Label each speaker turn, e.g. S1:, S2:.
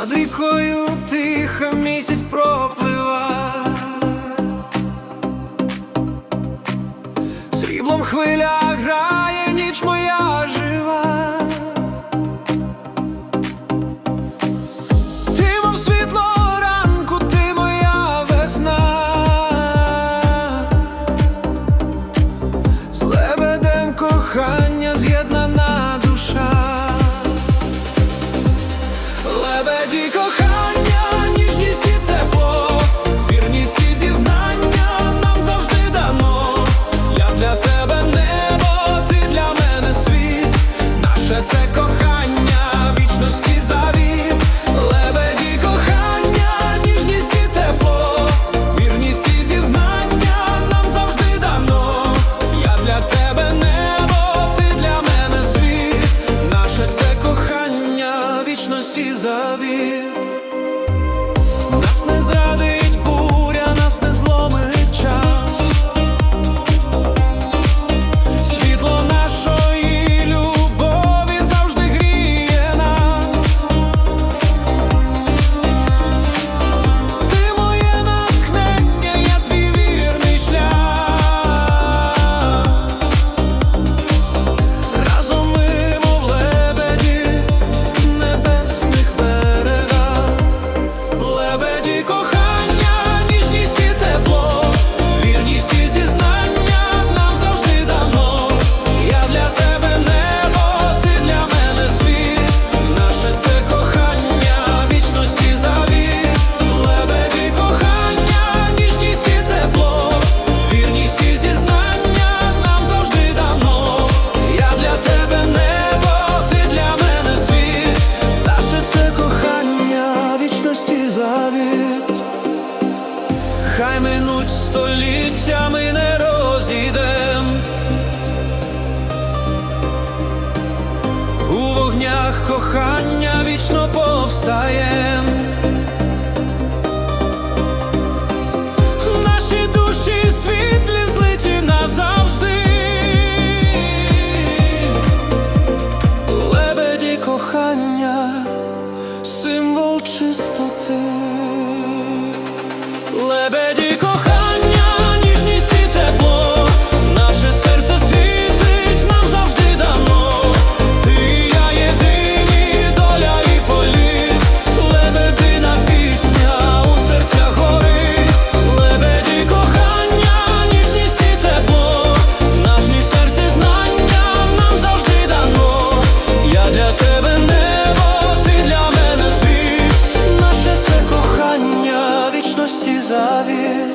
S1: Над рікою тихо місяць проплива, сріблом хвиля грає ніч моя. завіт, нас не завіт. хай минуть століття ми не розійдем у вогнях кохання вічно повстає. Наші душі світлі злиті назавжди, лебеді кохання, символ чистоти. Лебедь of you.